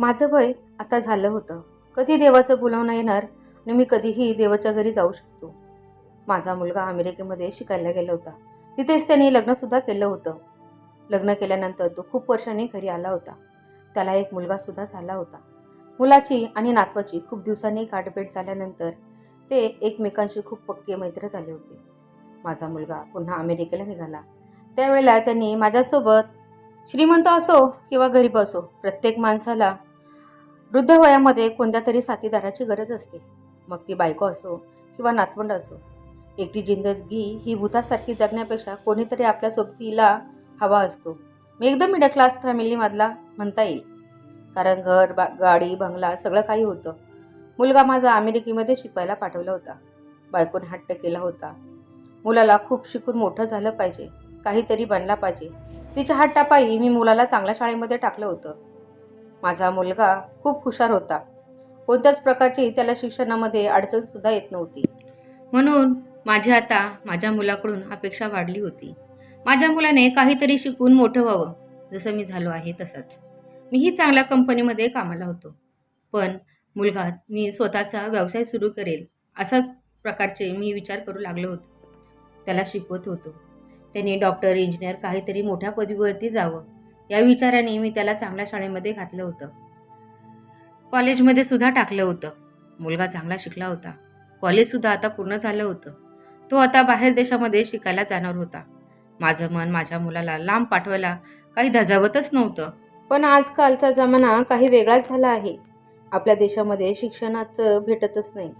माझं वय आता झालं होतं. कधी देवाचं बोलावणं येणार आणि मी कधीही देवाच्या घरी जाऊ शकतो. माझा मुलगा अमेरिकेमध्ये शिकायला गेला होता. तिथेच त्याने लग्नसुद्धा केलं होतं. लग्न केल्यानंतर तो खूप वर्षांनी घरी आला होता. त्याला एक मुलगासुद्धा झाला होता. मुलाची आणि नातवाची खूप दिवसांनी गाठभेट झाल्यानंतर ते एकमेकांशी खूप पक्के मैत्र झाले होते. माझा मुलगा पुन्हा अमेरिकेला निघाला. त्यावेळेला त्यांनी माझ्यासोबत श्रीमंत असो किंवा गरीब असो प्रत्येक माणसाला वृद्ध वयामध्ये कोणत्या तरी साथीदाराची गरज असते. मग ती बायको असो किंवा नातवंड असो. एकटी जिंदगी ही भूतासारखी जगण्यापेक्षा कोणीतरी आपल्या सोबतीला हवा असतो. मी एकदम मिडल क्लास फॅमिलीमधला म्हणता येईल. कारण घर बा गाडी बंगला सगळं काही होतं. मुलगा माझा अमेरिकेमध्ये शिकवायला पाठवला होता. बायकोने हट्ट केला होता. मुलाला खूप शिकून मोठं झालं पाहिजे. काहीतरी बनला पाहिजे. तिच्या हट्टापायी मी मुलाला चांगल्या शाळेमध्ये टाकलं होतं. माझा मुलगा खूप हुशार होता. कोणत्याच प्रकारची त्याला शिक्षणामध्ये अडचणसुद्धा येत नव्हती. म्हणून माझी आता माझ्या मुलाकडून अपेक्षा वाढली होती. माझ्या मुलाने काहीतरी शिकून मोठं व्हावं जसं मी झालो आहे तसंच. मीही चांगल्या कंपनीमध्ये कामाला होतो. पण मुलगा मी स्वतःचा व्यवसाय सुरू करेल असाच प्रकारचे मी विचार करू लागलो होतो. त्याला शिकवत होतो. त्याने डॉक्टर इंजिनियर काहीतरी मोठ्या पदवीवरती जावं या विचाराने मी त्याला चांगल्या शाळेमध्ये घातलं होतं. कॉलेजमध्ये सुद्धा टाकलं होतं. मुलगा चांगला शिकला होता. कॉलेजसुद्धा आता पूर्ण झालं होतं. तो आता बाहेर देशामध्ये शिकायला जाणार होता. माझं मन माझ्या मुलाला लांब पाठवायला काही धजावतच नव्हतं. पण आजकालचा जमाना काही वेगळाच झाला आहे. आपल्या देशामध्ये शिक्षणाचं भेटतच नाही.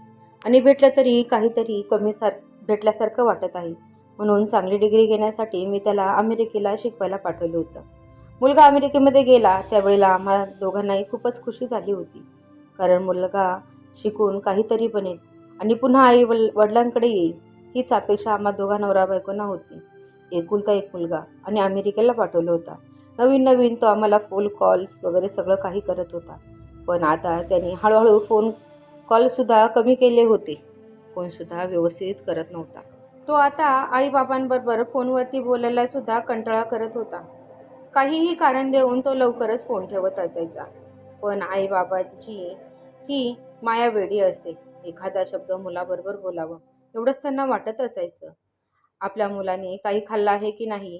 आणि भेटलं तरी काहीतरी कमी सार भेटल्यासारखं वाटत आहे. म्हणून चांगली डिग्री घेण्यासाठी मी त्याला अमेरिकेला शिकवायला पाठवलं होतं. मुलगा अमेरिकेमध्ये गेला त्यावेळेला आम्हा दोघांनाही खूपच खुशी झाली होती. कारण मुलगा शिकून काहीतरी बनेल आणि पुन्हा आई वड वडिलांकडे येईल हीच अपेक्षा आम्हा दोघा नवरा बायकोंना होती. एकुलता एक मुलगा आणि अमेरिकेला पाठवलं होता. नवीन नवीन तो आम्हाला फोन कॉल्स वगैरे सगळं काही करत होता. पण आता त्यांनी हळूहळू फोन कॉलसुद्धा कमी केले होते. फोनसुद्धा व्यवस्थित करत नव्हता. तो आता आईबाबांबरोबर फोनवरती बोलायलासुद्धा कंटाळा करत होता. काहीही कारण देऊन तो लवकरच फोन ठेवत असायचा. पण आईबाबांची ही माया वेडी असते. एखादा शब्द मुलाबरोबर बोलावं एवढंच त्यांना वाटत असायचं. आपल्या मुलाने काही खाल्लं आहे की नाही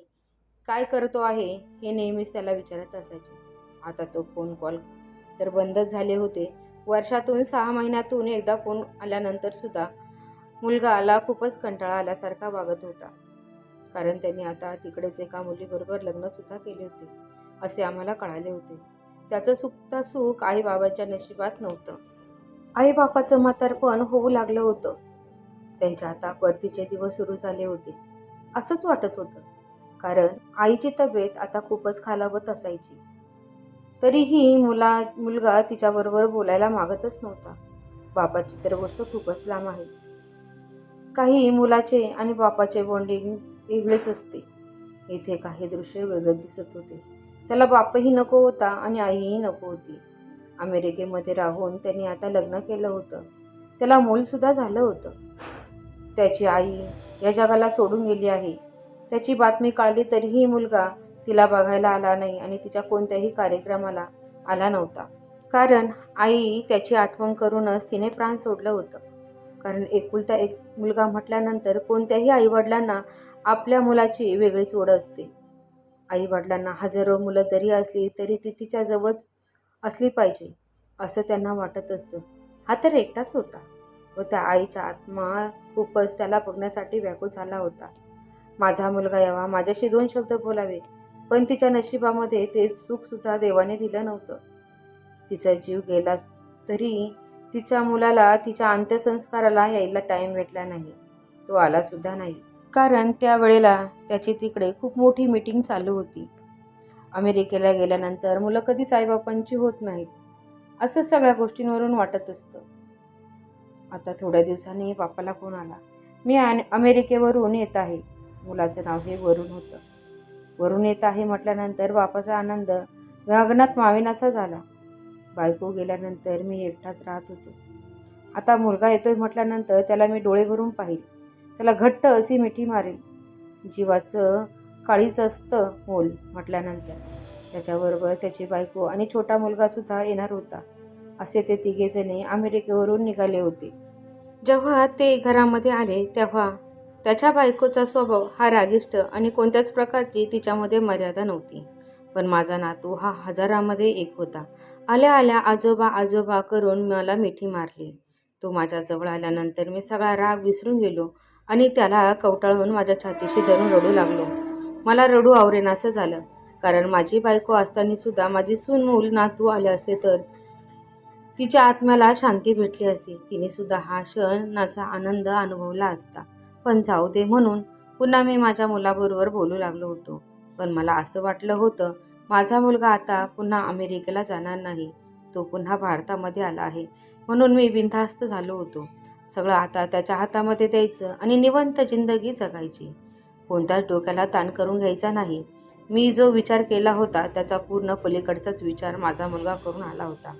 काय करतो आहे हे नेहमीच त्याला विचारत असायचे. आता तो फोन कॉल तर बंदच झाले होते. वर्षातून सहा महिन्यातून एकदा फोन आल्यानंतर सुद्धा मुलगाला खूपच कंटाळा आल्यासारखा वागत होता. कारण त्यांनी आता तिकडेच एका मुलीबरोबर लग्नसुद्धा केले होते असे आम्हाला कळाले होते. त्याचं सुखता सुख आईबाबांच्या नशिबात नव्हतं. आईबापाचं म्हातारपण होऊ लागलं होतं. त्यांच्या आता परतीचे दिवस सुरू झाले होते. असंच वाटत होतं. कारण आईची तब्येत आता खूपच खालावत असायची. तरीही मुला मुलगा तिच्याबरोबर बोलायला मागतच नव्हता. बापाची तर गोष्ट खूपच लांब आहे. काही मुलाचे आणि बापाचे बॉन्डिंग वेगळेच असते. इथे काही दृश्य वेगळं दिसत होते. त्याला बापही नको होता आणि आईही नको होती. अमेरिकेमध्ये राहून त्यांनी आता लग्न केलं होतं. त्याला मूलसुद्धा झालं होतं. त्याची आई या जगाला सोडून गेली आहे. त्याची बातमी कळली तरीही मुलगा तिला बघायला आला नाही आणि तिच्या कोणत्याही कार्यक्रमाला आला नव्हता. कारण आई त्याची आठवण करूनच तिने प्राण सोडलं होतं. कारण एकुलता एक मुलगा म्हटल्यानंतर कोणत्याही आईवडिलांना आपल्या मुलाची वेगळीच ओढ असते. आईवडिलांना हजारो मुलं जरी असली तरी ती तिच्या जवळच असली पाहिजे असं त्यांना वाटत असतं. हा तर एकटाच होता व त्या आईच्या आत्मा खूपच त्याला बघण्यासाठी व्याकुळ झाला होता. माझा मुलगा यावा माझ्याशी दोन शब्द बोलावे पण तिच्या नशिबामध्ये ते सुखसुद्धा देवाने दिलं नव्हतं. तिचा जीव गेला तरी तिच्या मुलाला तिच्या अंत्यसंस्काराला यायला टाईम भेटला नाही. तो आलासुद्धा नाही. कारण त्यावेळेला त्याची तिकडे खूप मोठी मीटिंग चालू होती. अमेरिकेला गेल्यानंतर मुलं कधीच आईबापांची होत नाहीत. असंच सगळ्या गोष्टींवरून वाटत असतं. आता थोड्या दिवसांनी बापाला फोन आला. मी अमेरिकेवरून येत आहे. मुलाचं नाव हे वरून होतं. वरून येत आहे म्हटल्यानंतर बापाचा आनंद गगनात माविनासा झाला. बायको गेल्यानंतर मी एकटाच राहत होतो. आता मुलगा येतोय म्हटल्यानंतर त्याला मी डोळे भरून पाहिल. त्याला घट्ट अशी मिठी मारेल. जीवाचं काळीच असतं मोल म्हटल्यानंतर. त्याच्याबरोबर त्याची बायको आणि छोटा मुलगासुद्धा येणार होता. असे ते तिघेजणे अमेरिकेवरून निघाले होते. जेव्हा ते घरामध्ये आले तेव्हा त्याच्या बायकोचा स्वभाव हा रागिष्ट आणि कोणत्याच प्रकारची तिच्यामध्ये मर्यादा नव्हती. पण माझा नातू हा हजारामध्ये एक होता. आल्या आल्या आजोबा आजोबा करून मला मिठी मारली. तो माझ्याजवळ आल्यानंतर मी सगळा राग विसरून गेलो आणि त्याला कवटाळून माझ्या छातीशी धरून रडू लागलो. मला रडू आवरेनासं झालं. कारण माझी बायको असताना सुद्धा माझी सून मूल नातू आले असते तर तिच्या आत्म्याला शांती भेटली असती. तिने सुद्धा हा क्षणाचा आनंद अनुभवला असता. पण जाऊ दे म्हणून पुन्हा मी माझ्या मुलाबरोबर बोलू लागलो होतो. पण मला असं वाटलं होतं माझा मुलगा आता पुन्हा अमेरिकेला जाणार नाही. तो पुन्हा भारतामध्ये आला आहे. म्हणून मी बिनधास्त झालो होतो. सगळं आता त्याच्या हातामध्ये द्यायचं आणि निवंत जिंदगी जगायची. कोणत्याच डोक्याला ताण करून घ्यायचा नाही. मी जो विचार केला होता त्याचा पूर्ण पलीकडचाच विचार माझा मुलगा करून आला होता.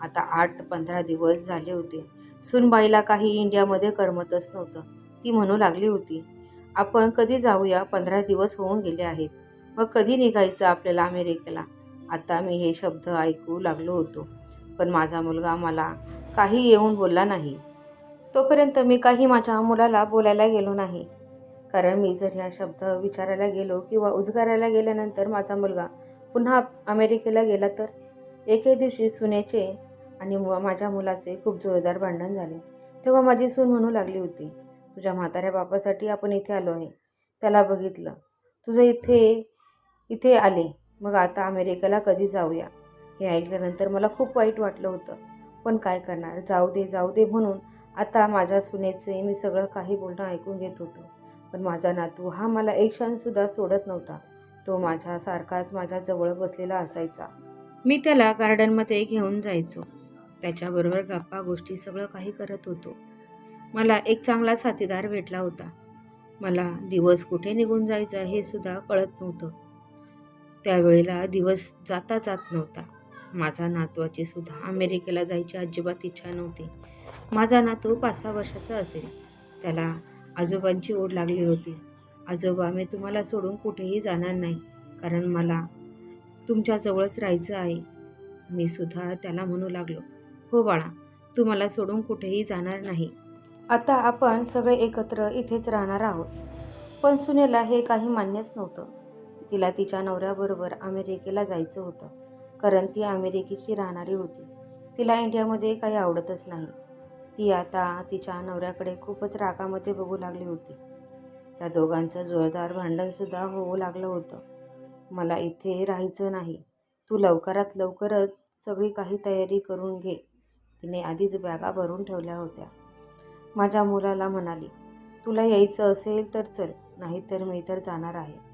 आता आठ पंधरा दिवस झाले होते. सुनबाईला काही इंडियामध्ये करमतच नव्हतं. ती म्हणू लागली होती आपण कधी जाऊया पंधरा दिवस होऊन गेले आहेत. मग कधी निघायचं आपल्याला अमेरिकेला? आता मी हे शब्द ऐकू लागलो होतो. पण माझा मुलगा मला काही येऊन बोलला नाही. तोपर्यंत मी काही माझ्या मुलाला बोलायला गेलो नाही. कारण मी जर ह्या शब्द विचारायला गेलो किंवा उजगारायला गेल्यानंतर माझा मुलगा पुन्हा अमेरिकेला गेला तर? एके दिवशी सुनेचे आणि मु माझ्या मुलाचे खूप जोरदार भांडण झाले. तेव्हा माझी सून म्हणू लागली होती. तुझ्या म्हाताऱ्या बापासाठी आपण इथे आलो आहे. त्याला बघितलं. तुझं इथे इथे आले. मग आता अमेरिकेला कधी जाऊया? हे ऐकल्यानंतर मला खूप वाईट वाटलं होतं. पण काय करणार? जाऊ दे जाऊ दे म्हणून आता माझ्या सुनेचे मी सगळं काही बोलणं ऐकून घेत होतो. पण माझा नातू हा मला एक क्षणसुद्धा सोडत नव्हता. तो माझ्यासारखाच माझ्याजवळ बसलेला असायचा. मी त्याला गार्डनमध्ये घेऊन जायचो. त्याच्याबरोबर गप्पा गोष्टी सगळं काही करत होतो. मला एक चांगला साथीदार भेटला होता. मला दिवस कुठे निघून जायचा हे सुद्धा कळत नव्हतं. त्यावेळेला दिवस जाता जात नव्हता. माझा नातवाची सुद्धा अमेरिकेला जायची अजिबात इच्छा नव्हती. माझा नातू पाच सहा वर्षाचा असेल. त्याला आजोबांची ओढ लागली होती. आजोबा मी तुम्हाला सोडून कुठेही जाणार नाही कारण मला तुमच्याजवळच राहायचं आहे. मी सुद्धा त्याला म्हणू लागलो हो बाळा तू मला सोडून कुठेही जाणार नाही. आता आपण सगळे एकत्र इथेच राहणार आहोत. पण सुनेला हे काही मान्यच नव्हतं. तिला तिच्या नवऱ्याबरोबर अमेरिकेला जायचं होतं कारण ती अमेरिकेची राहणारी होती. तिला इंडियामध्ये काही आवडतच नाही. ती आता तिच्या नवऱ्याकडे खूपच रागामध्ये बघू लागली होती. त्या दोघांचं जोरदार भांडणसुद्धा होऊ लागलं होतं. मला इथे राहायचं नाही. तू लवकरात लवकरच सगळी काही तयारी करून घे. तिने आधीच बॅगा भरून ठेवल्या होत्या. माझ्या मुलाला म्हणाली तुला यायचं असेल तर चल नाहीतर मी तर जाणार आहे.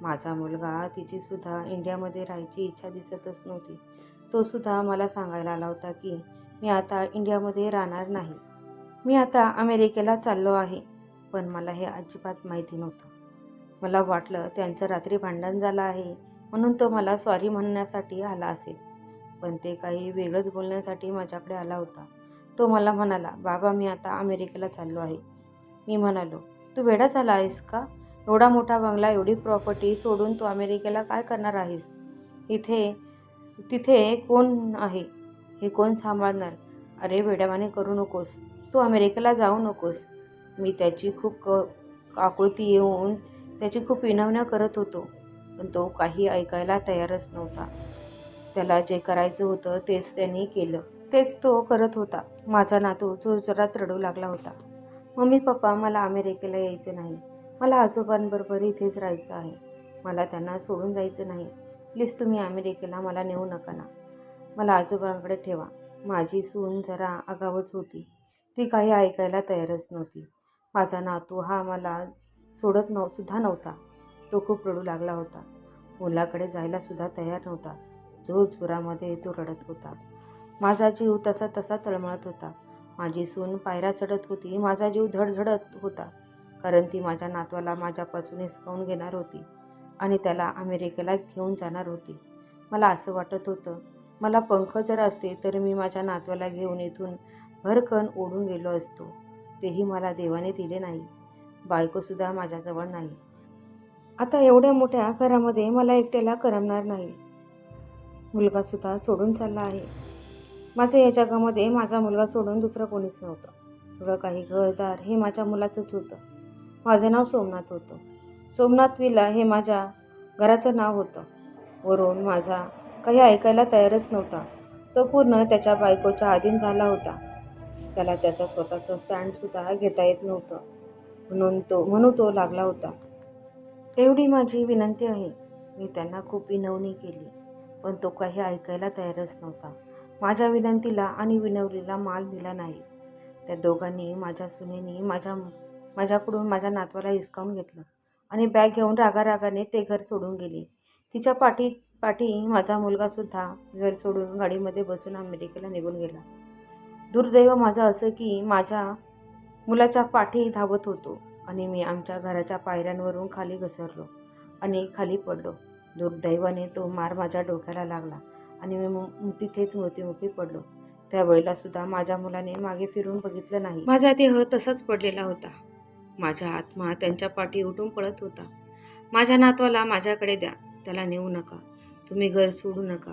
माझा मुलगा तिचीसुद्धा इंडियामध्ये राहायची इच्छा दिसतच नव्हती. तोसुद्धा मला सांगायला आला होता की मी आता इंडियामध्ये राहणार नाही. मी आता अमेरिकेला चाललो आहे. पण मला हे अजिबात माहिती नव्हतं. मला वाटलं त्यांचं रात्री भांडण झालं आहे म्हणून तो मला सॉरी म्हणण्यासाठी आला असेल. पण ते काही वेगळंच बोलण्यासाठी माझ्याकडे आला होता. तो मला म्हणाला बाबा मी आता अमेरिकेला चाललो आहे. मी म्हणालो तू वेडा झाला आहेस का? एवढा मोठा बंगला एवढी प्रॉपर्टी सोडून तू अमेरिकेला काय करणार आहेस? इथे तिथे कोण आहे? हे कोण सांभाळणार? अरे वेड्यावाने करू नकोस. तू अमेरिकेला जाऊ नकोस. मी त्याची खूप क आकृती येऊन त्याची खूप विनवण्या करत होतो पण तो काही ऐकायला तयारच नव्हता. त्याला जे करायचं होतं तेच त्यांनी केलं. तेच तो करत होता. माझा नातू जोरजोरात रडू लागला होता. मम्मी पप्पा मला अमेरिकेला यायचे नाही. मला आजोबांबरोबर इथेच राहायचं आहे. मला त्यांना सोडून जायचं नाही. प्लीज तुम्ही अमेरिकेला मला नेऊ नका ना. मला आजोबांकडे ठेवा. माझी सून जरा आगावच होती. ती काही ऐकायला तयारच नव्हती. माझा नातू हा मला सोडत नव सुद्धा नव्हता. तो खूप रडू लागला होता. मुलाकडे जायला सुद्धा तयार नव्हता. जोर जोरामध्ये तो रडत होता. माझा जीव तसा तसा तळमळत होता. माझी सून पायऱ्या चढत होती. माझा जीव धडधडत होता. कारण ती माझ्या नातवाला माझ्यापासून हिसकावून घेणार होती आणि त्याला अमेरिकेला घेऊन जाणार होती. मला असं वाटत होतं मला पंख जर असते तर मी माझ्या नातवाला घेऊन इथून भरकन ओढून गेलो असतो. तेही मला देवाने दिले नाही. बायकोसुद्धा माझ्याजवळ नाही. आता एवढ्या मोठ्या घरामध्ये मला एकट्याला करमणार नाही. मुलगासुद्धा सोडून चालला आहे. माझं या जगामध्ये माझा मुलगा सोडून दुसरं कोणीच नव्हतं. सगळं काही घरदार हे माझ्या मुलाचंच होतं. माझं नाव सोमनाथ होतं. सोमनाथ विला हे माझ्या घराचं नाव होतं. वरून माझा काही ऐकायला तयारच नव्हता. तो पूर्ण त्याच्या बायकोच्या अधीन झाला होता. त्याला त्याचा स्वतःचं स्टँडसुद्धा घेता येत नव्हतं. म्हणून तो म्हणून तो लागला होता. एवढी माझी विनंती आहे. मी त्यांना खूप विनवणी केली पण तो काही ऐकायला तयारच नव्हता. माझ्या विनंतीला आणि विनवलीला माल दिला नाही. त्या दोघांनी माझ्या सुनेनी माझ्या माझ्याकडून माझ्या नातवाला हिसकावून घेतलं आणि बॅग घेऊन रागारागाने ते घर सोडून गेली. तिच्या पाठी पाठी माझा मुलगासुद्धा घर सोडून गाडीमध्ये बसून अमेरिकेला निघून गेला. दुर्दैव माझं असं की माझ्या मुलाच्या पाठी धावत होतो आणि मी आमच्या घराच्या पायऱ्यांवरून खाली घसरलो आणि खाली पडलो. दुर्दैवाने तो मार माझ्या डोक्याला लागला. आणि मी तिथेच मृत्युमुखी पडलो. त्यावेळेला सुद्धा माझ्या मुलाने मागे फिरून बघितलं नाही. माझा देह तसाच पडलेला होता. माझा आत्मा त्यांच्या पाठी उठून पळत होता. माझ्या नातवाला माझ्याकडे द्या. त्याला नेऊ नका. तुम्ही घर सोडू नका.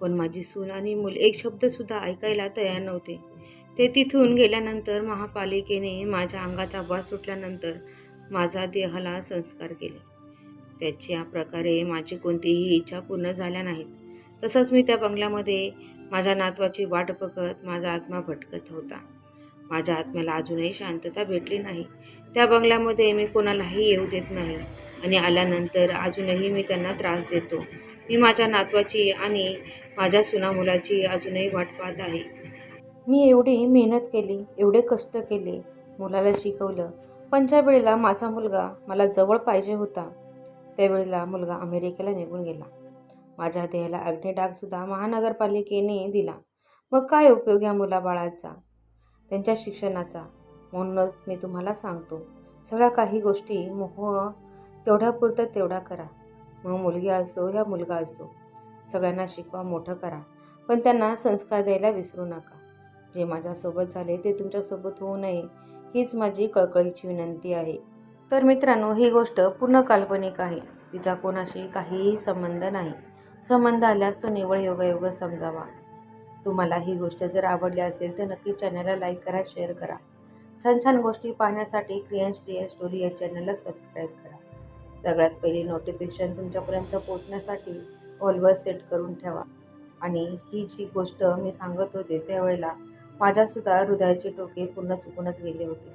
पण माझी सून आणि मूल एक शब्दसुद्धा ऐकायला तयार नव्हते. ते तिथून गेल्यानंतर महापालिकेने माझ्या अंगाचा वास सुटल्यानंतर माझा देहाला संस्कार केले. त्याच्या प्रकारे माझी कोणतीही इच्छा पूर्ण झाल्या नाहीत. तसंच मी त्या बंगल्यामध्ये माझ्या नातवाची वाट बघत माझा आत्मा भटकत होता. माझ्या आत्म्याला अजूनही शांतता भेटली नाही. त्या बंगल्यामध्ये मी कोणालाही येऊ देत नाही आणि आल्यानंतर अजूनही मी त्यांना त्रास देतो. मी माझ्या नातवाची आणि माझ्या सुना मुलाची अजूनही वाट पाहत आहे. मी एवढी मेहनत केली एवढे कष्ट केले मुलाला शिकवलं. पण ज्या वेळेला माझा मुलगा मला जवळ पाहिजे होता त्यावेळेला मुलगा अमेरिकेला निघून गेला. माझ्या देहाला अग्निडागसुद्धा महानगरपालिकेने दिला. मग काय उपयोग या मुलाबाळाचा? त्यांच्या शिक्षणाचा. म्हणूनच मी तुम्हाला सांगतो सगळ्या काही गोष्टी मोह तेवढ्यापुरतं तेवढा करा. मग मुलगी असो या मुलगा असो सगळ्यांना शिकवा मोठं करा. पण त्यांना संस्कार द्यायला विसरू नका. जे माझ्यासोबत झाले ते तुमच्यासोबत होऊ नये हीच माझी कळकळीची विनंती आहे. तर मित्रांनो ही गोष्ट पूर्ण काल्पनिक आहे. तिचा कोणाशी काहीही संबंध नाही. संबंध आल्यास तो निवळ योगायोग समजावा. तुम्हाला ही गोष्ट जर आवडली असेल तर नक्की चॅनलला लाईक करा शेअर करा. छान छान गोष्टी पाहण्यासाठी क्रियांश रिअल स्टोरी या चॅनलला सबस्क्राईब करा. सगळ्यात पहिली नोटिफिकेशन तुमच्यापर्यंत पोहोचण्यासाठी ऑलवर सेट करून ठेवा. आणि ही जी गोष्ट मी सांगत होते त्यावेळेला माझ्यासुद्धा हृदयाचे टोके पूर्ण चुकूनच गेले होते.